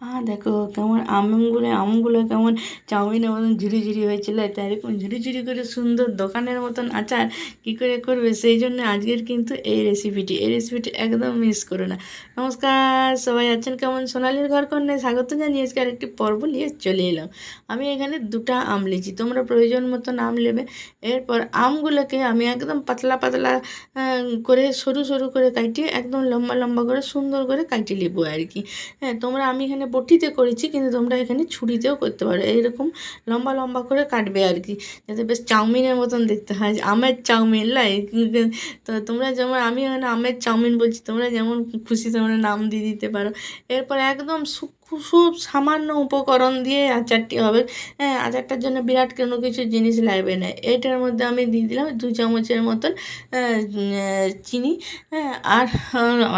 আহ দেখো কেমন আমগুলো আমগুলো কেমন চাউমিনের মতন ঝুরি ঝুরি হয়েছিল। তাই এরকম ঝুরি ঝুরি করে সুন্দর দোকানের মতন আচার কী করে করবে? সেই জন্য আজকের কিন্তু এই রেসিপিটি এই রেসিপিটি একদম মিস করো না। নমস্কার, সবাই আছেন কেমন? সোনালির ঘর কন্যায় স্বাগত জানিয়ে আজকে আরেকটি পর্ব নিয়ে চলে এলাম। আমি এখানে দুটা আম লিছি তোমরা প্রয়োজন মতন আম নেবে। এরপর আমগুলোকে আমি একদম পাতলা পাতলা করে সরু সরু করে কাটিয়ে একদম লম্বা লম্বা করে সুন্দর করে কাটিয়ে নেব আর কি। হ্যাঁ তোমরা আমি এখানে বটিতে করেছি, কিন্তু তোমরা এখানে ছুরিতেও করতে পারো। এইরকম লম্বা লম্বা করে কাটবে আর কি, যাতে বেশ চাউমিনের মতন দেখতে হয়। আমের চাউমিন, লাই। তো তোমরা যেমন আমি এখানে আমের চাউমিন বলছি, তোমরা যেমন খুশি তোমরা নাম দিয়ে দিতে পারো। এরপর একদম সূক্ষ্ম খুব সামান্য উপকরণ দিয়ে আচারটি হবে। হ্যাঁ আচারটার জন্য বিরাট কোনো কিছু জিনিস লাগবে না। এটার মধ্যে আমি দিয়ে দিলাম দু চামচের মতন চিনি হ্যাঁ আর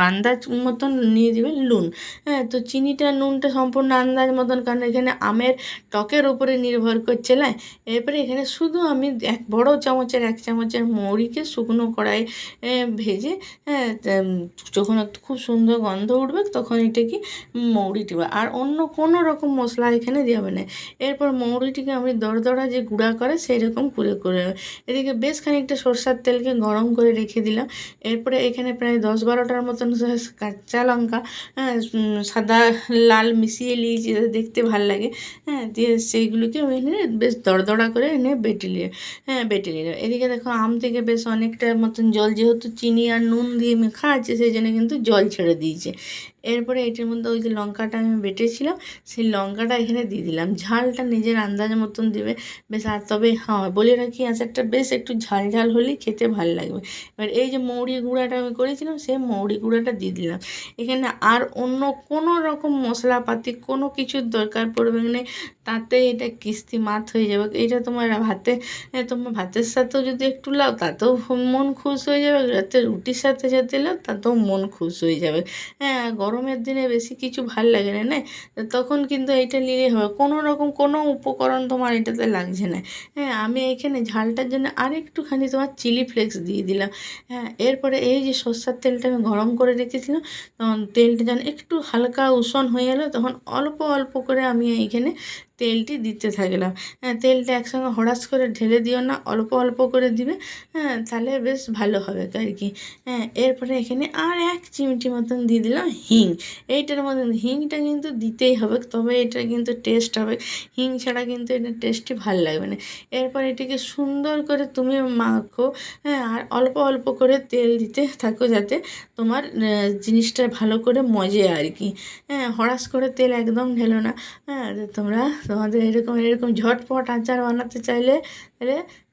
আন্দাজ মতন নিয়ে দেবে নুন। হ্যাঁ তো চিনিটা, নুনটা সম্পূর্ণ আন্দাজ মতন, কারণ এখানে আমের টকের উপরে নির্ভর করছে না। এরপরে এখানে শুধু আমি এক বড় চামচের, এক চামচের মৌরিকে শুকনো কড়াই ভেজে হ্যাঁ যখন খুব সুন্দর গন্ধ উঠবে, তখন এটাকে মৌরি দেবো। আর অন্য কোনো রকম মশলা এখানে দেবে না। এরপর মৌরিটিকে আমি দরদরা যে গুঁড়া করে সেই রকম করে করে এদিকে বেশ খানিকটা সরষার তেলকে গরম করে রেখে দিলাম। এরপরে এখানে প্রায় দশ বারোটার মতন কাঁচা লঙ্কা হ্যাঁ সাদা, লাল মিশিয়ে নিয়েছি দেখতে ভালো লাগে। হ্যাঁ দিয়ে সেইগুলোকে আমি এনে বেশ দরদরা করে এনে বেটে নিয়ে হ্যাঁ বেটে নিলাম। এদিকে দেখো আম থেকে বেশ অনেকটা মতন জল, যেহেতু চিনি আর নুন দিয়ে মেখা আছে, সেই জন্য কিন্তু জল ছেড়ে দিয়েছে। এরপরে এটির মধ্যে ওই যে লঙ্কাটা আমি বেটেছিলাম, সেই লঙ্কাটা এখানে দিয়ে দিলাম। ঝালটা নিজের আন্দাজ মতন দেবে। বেশ, আর তবে হ্যাঁ বলে রাখি, আচারটা বেশ একটু ঝাল ঝাল হলেই খেতে ভালো লাগবে। এবার এই যে মৌরি গুঁড়াটা আমি করেছিলাম, সেই মৌরি গুঁড়াটা দিয়ে দিলাম। এখানে আর অন্য কোনো রকম মশলাপাতি, কোনো কিছুর দরকার পড়বে না। তাতে এটা কিস্তি মাত হয়ে যাবে। এটা তোমার ভাতে তোমার ভাতের সাথেও যদি একটু লাও, তাতেও মন খুশ হয়ে যাবে। রাতে রুটির সাথে সাথে লাও, তাতেও মন খুশ হয়ে যাবে। হ্যাঁ গরমের দিনে বেশি কিছু ভালো লাগে না না? তখন কিন্তু এইটা নিলেই হবে। কোনো রকম কোনো উপকরণ তোমার এটাতে লাগছে না। হ্যাঁ আমি এখানে ঝালটার জন্য আর একটুখানি তোমার চিলি ফ্লেক্স দিয়ে দিলাম। হ্যাঁ এরপরে এই যে সর্ষার তেলটা আমি গরম করে রেখেছিলাম, তখন তেলটা যেন একটু হালকা উষণ হয়ে এলো, তখন অল্প অল্প করে আমি এইখানে তেলটি দিতে থাকলাম। হ্যাঁ তেলটা একসঙ্গে হড়াস করে ঢেলে দিও না, অল্প অল্প করে দিবে। হ্যাঁ তাহলে বেশ ভালো হবে আর কি। হ্যাঁ এরপরে এখানে আর এক চিমটি মতন দিয়ে দিলাম হিং। এইটার মতন, হিংটা কিন্তু দিতেই হবে, তবে এটা কিন্তু টেস্ট হবে। হিং ছাড়া কিন্তু এটা টেস্টই ভালো লাগবে না। এরপর এটিকে সুন্দর করে তুমি মাখো হ্যাঁ আর অল্প অল্প করে তেল দিতে থাকো যাতে তোমার জিনিসটা ভালো করে মজে আর কি। হ্যাঁ হড়াস করে তেল একদম ঢেলো না। হ্যাঁ তোমরা তোমাদের এরকম এরকম ঝটপট আচার বানাতে চাইলে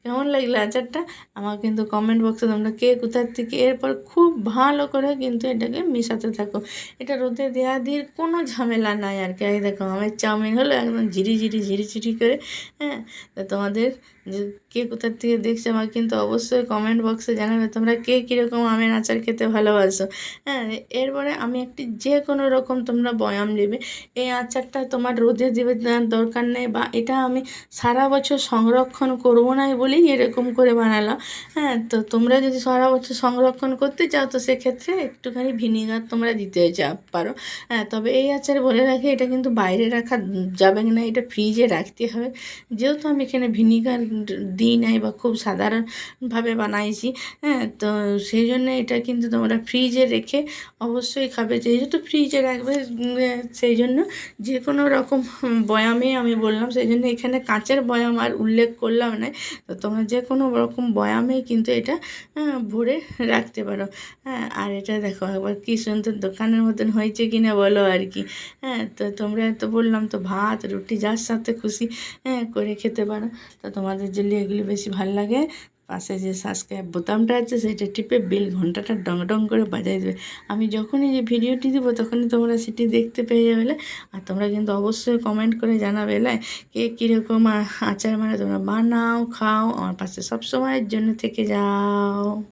কেমন লাগল আচারটা? আমার কিন্তু কমেন্ট বক্সে তোমরা কে কোথার থেকে, এরপর খুব ভালো করে কিন্তু এটাকে মেশাতে থাকো। এটা রোদে দেওয়া দিয়ে কোনো ঝামেলা নাই আর কি। দেখো, আমার চাউমিন হলো একদম ঝিরি ঝিরি ঝিরি ঝিরি করে হ্যাঁ? তো তোমাদের যে কে কোথার থেকে দেখছ আমার কিন্তু অবশ্যই কমেন্ট বক্সে জানাবে তোমরা কে কীরকম আমের আচার খেতে ভালোবাসো হ্যাঁ? এরপরে আমি একটি যে কোনো রকম তোমরা বয়াম নেবে। এই আচারটা তোমার রোদে দেবে দরকার নেই বা এটা আমি সারা বছর সংরক্ষণ করব নাই না বলেই এরকম করে বানালাম হ্যাঁ তো তোমরা যদি সারা বছর সংরক্ষণ করতে চাও, তো সেক্ষেত্রে একটুখানি ভিনিগার তোমরা দিতে যা পারো। হ্যাঁ তবে এই আচার বলে রাখি, এটা কিন্তু বাইরে রাখা যাবে না, এটা ফ্রিজে রাখতে হবে। যেহেতু আমি এখানে ভিনিগার দিই নাই বা খুব সাধারণভাবে বানাইছি হ্যাঁ তো সেই জন্য এটা কিন্তু তোমরা ফ্রিজে রেখে অবশ্যই খাবে। যেহেতু ফ্রিজে রাখবে সেই জন্য যে কোনো রকম বয়ামে আমি বললাম, সেই জন্য এখানে কাঁচের বয়াম আর উল্লেখ করলাম না। তো তোমরা যে কোনো রকম বয়ামে কিন্তু এটা ভরে রাখতে পারো। হ্যাঁ আর এটা দেখো, একবার কী সুন্দর দোকানের মতন হয়েছে কি না বলো আর কি। হ্যাঁ তো তোমরা তো বললাম তো ভাত, রুটি, যার সাথে খুশি হ্যাঁ করে খেতে পারো। তো তোমাদের যদি এগুলি বেশি ভালো লাগে। পাশে যে সাবস্ক্রাইব বোতামটা আছে, সেটা টিপে বেল ঘন্টাটা ডং ডং করে বাজাই দেবে। আমি যখনই যে ভিডিওটি দেবো, তখনই তোমরা সেটি দেখতে পেয়ে যাবে। আর তোমরা কিন্তু অবশ্যই কমেন্ট করে জানাবে কে কীরকম আচার মানে তোমরা বানাও, খাও, আমার পাশে সবসময়ের জন্য থেকে যাও।